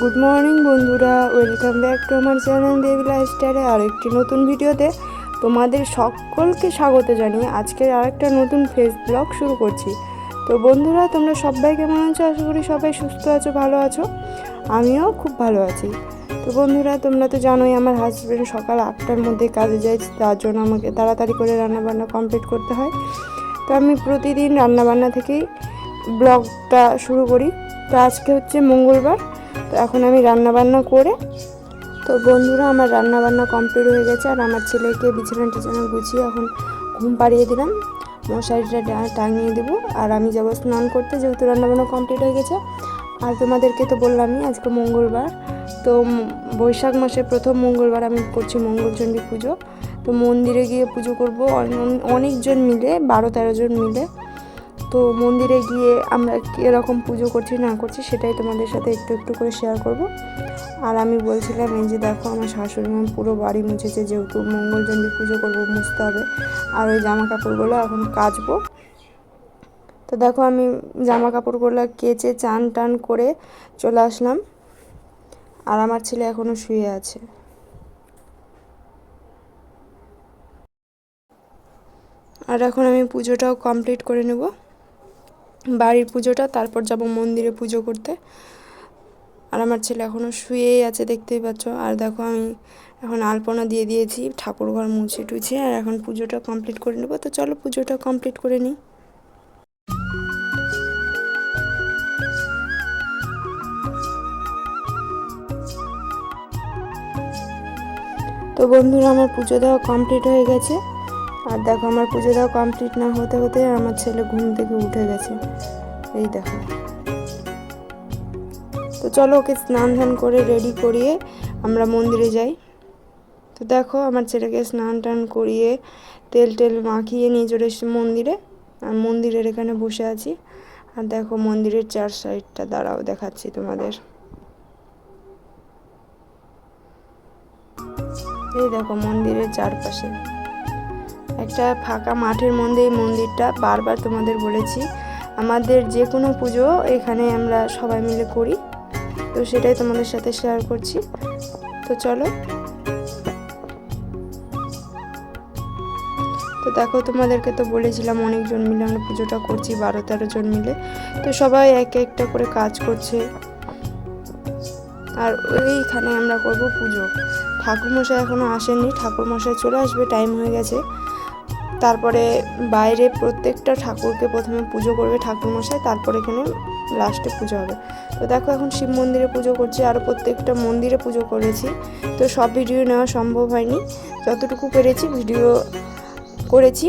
Good morning বন্ধুরা। Welcome back to আমার channel Devi লাইফস্টাইলে আর একটি নতুন ভিডিওতে তোমাদের সকলকে স্বাগত জানিয়ে আজকের আরেকটা নতুন ফেস ব্লগ শুরু করছি। তো বন্ধুরা, তোমরা সবাই কেমন আছো? আশা করি সবাই সুস্থ আছো, ভালো আছো। আমিও খুব ভালো আছি। তো বন্ধুরা, তোমরা তো জানোই আমার হাজব্যান্ড সকাল আটটার মধ্যে কাজে যায়, তার জন্য আমাকে তাড়াতাড়ি করে রান্নাবান্না কমপ্লিট করতে হয়। তো আমি প্রতিদিন রান্নাবান্না থেকেই ব্লগটা শুরু করি। তো আজকে হচ্ছে মঙ্গলবার। তো এখন আমি রান্না বান্না করে, তো বন্ধুরা আমার রান্না বান্না কমপ্লিট হয়ে গেছে আর আমার ছেলেকে বিছানা টিছানা গুছিয়ে এখন ঘুম পাড়িয়ে দিলাম। মশারিটা টাঙিয়ে দেবো আর আমি যাব স্নান করতে যেহেতু রান্নাবান্না কমপ্লিট হয়ে গেছে। আর তোমাদেরকে তো বললামই আজকে মঙ্গলবার, তো বৈশাখ মাসের প্রথম মঙ্গলবার আমি করছি মঙ্গলচণ্ডী পুজো। তো মন্দিরে গিয়ে পুজো করব অন- অনেকজন মিলে, বারো তেরো জন মিলে। তো মন্দিরে গিয়ে আমরা কীরকম পুজো করছি, না করছি, সেটাই তোমাদের সাথে একটু একটু করে শেয়ার করব। আর আমি বলছিলাম, এই যে দেখো আমার শাশুড়ি মা পুরো বাড়ি মুছেছে, যেহেতু মঙ্গলচণ্ডী পুজো করব, মুছতে হবে। আর ওই জামা কাপড়গুলো এখন কাচবো। তো দেখো আমি জামা কাপড়গুলো কেচে চান টান করে চলে আসলাম। আর আমার ছেলে এখনও শুয়ে আছে। আর এখন আমি পুজোটাও কমপ্লিট করে নেব। বাড়ির পুজোটা, তারপর যাব মন্দিরে পুজো করতে। আর আমার ছেলে এখনও শুয়েই আছে, দেখতেই পাচ্ছ। আর দেখো আমি এখন আলপনা দিয়ে দিয়েছি, ঠাকুর ঘর মুছে টুছে, আর এখন পুজোটা কমপ্লিট করে নেব। তো চলো পুজোটা কমপ্লিট করে নিই। তো বন্ধুরা, আমার পুজো দেওয়া কমপ্লিট হয়ে গেছে। আর দেখো আমার পুজো দেওয়া কমপ্লিট না হতে হতে আমার ছেলে ঘুম থেকে উঠে গেছে। এই দেখো। তো চলো ওকে স্নান ধান করে রেডি করিয়ে আমরা মন্দিরে যাই। তো দেখো আমার ছেলেকে স্নান টান করিয়ে তেল টেল মাখিয়ে নিয়ে চলে এসেছি মন্দিরে। আর মন্দিরের এখানে বসে আছি। আর দেখো মন্দিরের চার সাইডটা দাঁড়াও দেখাচ্ছি তোমাদের। এই দেখো মন্দিরের চারপাশে। একটা ফাঁকা মাঠের মধ্যে এই মন্দিরটা বারবার তোমাদের বলেছি। আমাদের যে কোনো পুজো এখানে আমরা সবাই মিলে করি। তো সেটাই তোমাদের সাথে শেয়ার করছি। তো চলো। তো দেখো তোমাদেরকে তো বলেছিলাম অনেকজন মিলে আমরা পুজোটা করছি, বারো তেরো জন মিলে। তো সবাই এক একটা করে কাজ করছে। আর ওইখানে আমরা করব পুজো। ঠাকুরমশাই এখনও আসেননি, ঠাকুরমশাই চলে আসবে টাইম হয়ে গেছে। তারপরে বাইরে প্রত্যেকটা ঠাকুরকে প্রথমে পুজো করবে ঠাকুরমশাই, তারপরে এখানে লাস্টে পুজো হবে। তো দেখো এখন শিব মন্দিরে পুজো করছি, আর প্রত্যেকটা মন্দিরে পুজো করেছি। তো সব ভিডিও নেওয়া সম্ভব হয়নি, যতটুকু পেরেছি ভিডিও করেছি।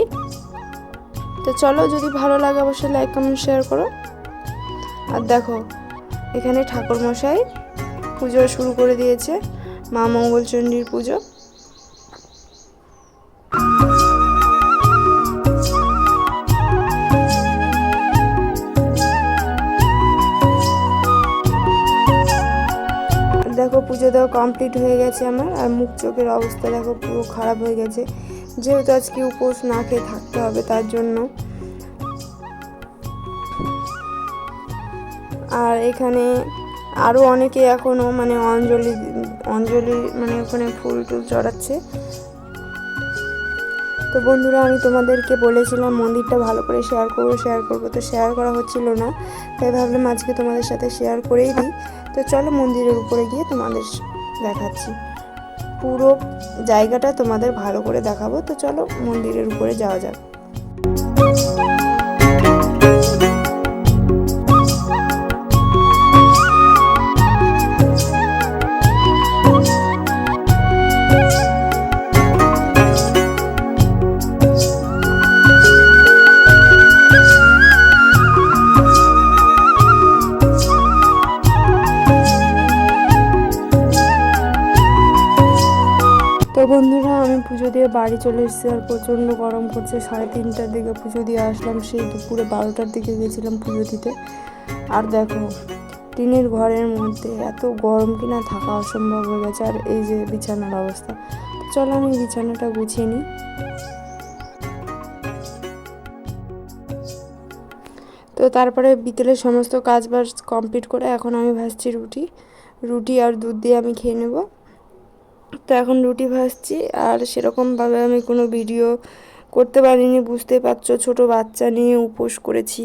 তো চলো, যদি ভালো লাগে অবশ্যই লাইক কমেন্ট শেয়ার করো। আর দেখো, এখানে ঠাকুরমশাই পুজো শুরু করে দিয়েছে, মা মঙ্গলচণ্ডীর পুজো। দেওয়া কমপ্লিট হয়ে গেছে আমার, আর মুখ চোখের অবস্থা দেখো পুরো খারাপ হয়ে গেছে। যেহেতু আজকে উপোস না খেয়ে থাকতে হবে তার জন্য। আর এখানে আরও অনেকে এখনও মানে অঞ্জলি অঞ্জলি মানে ওখানে ফুল টুল চড়াচ্ছে। তো বন্ধুরা, আমি তোমাদেরকে বলেছিলাম মন্দিরটা ভালো করে শেয়ার করব শেয়ার করব। তো শেয়ার করা হচ্ছিল না, তাই ভাবলাম আজকে তোমাদের সাথে শেয়ার করেই দিই। তো চলো মন্দিরের উপরে গিয়ে তোমাদের দেখাচ্ছি। পুরো জায়গাটা তোমাদের ভালো করে দেখাবো। তো চলো মন্দিরের উপরে যাওয়া যাক। তো বন্ধুরা, আমি পুজো দিয়ে বাড়ি চলে এসেছি আর প্রচণ্ড গরম করছে সাড়ে তিনটার দিকে পুজো দিয়ে আসলাম, সেই দুপুরে বারোটার দিকে গেছিলাম পুজো দিতে। আর দেখো, টিনের ঘরের মধ্যে এত গরম কিনা থাকা অসম্ভব হয়ে গেছে। আর এই যে বিছানার অবস্থা। চলো আমি বিছানাটা গুছিয়ে নিই। তো তারপরে বিকেলের সমস্ত কাজ বাজ কমপ্লিট করে এখন আমি ভাজছি রুটি। রুটি আর দুধ দিয়ে আমি খেয়ে নেব। তো এখন রুটি ভাজছি আর সেরকমভাবে আমি কোনো ভিডিও করতে পারিনি, বুঝতে পারছ, ছোট বাচ্চা নিয়ে উপোস করেছি,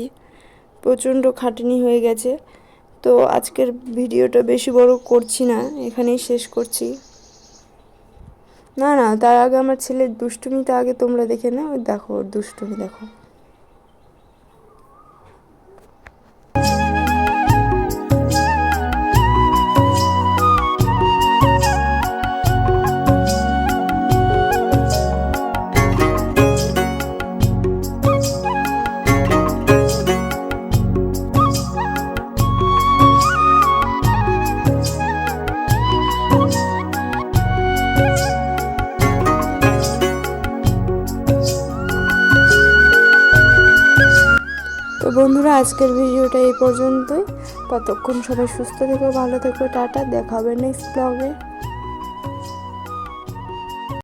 প্রচণ্ড খাটনি হয়ে গেছে। তো আজকের ভিডিওটা বেশি বড় করছি না, এখানেই শেষ করছি। না না, তার আগে আমার ছেলের দুষ্টুমিটা আগে তোমরা দেখে নাও, দেখো দুষ্টুমি, দেখো। তো বন্ধুরা, আজকের ভিডিওটা এই পর্যন্তই। ততক্ষণ সবাই সুস্থ থেকো, ভালো থেকো, টাটা। দেখা হবে নেক্সট ব্লগে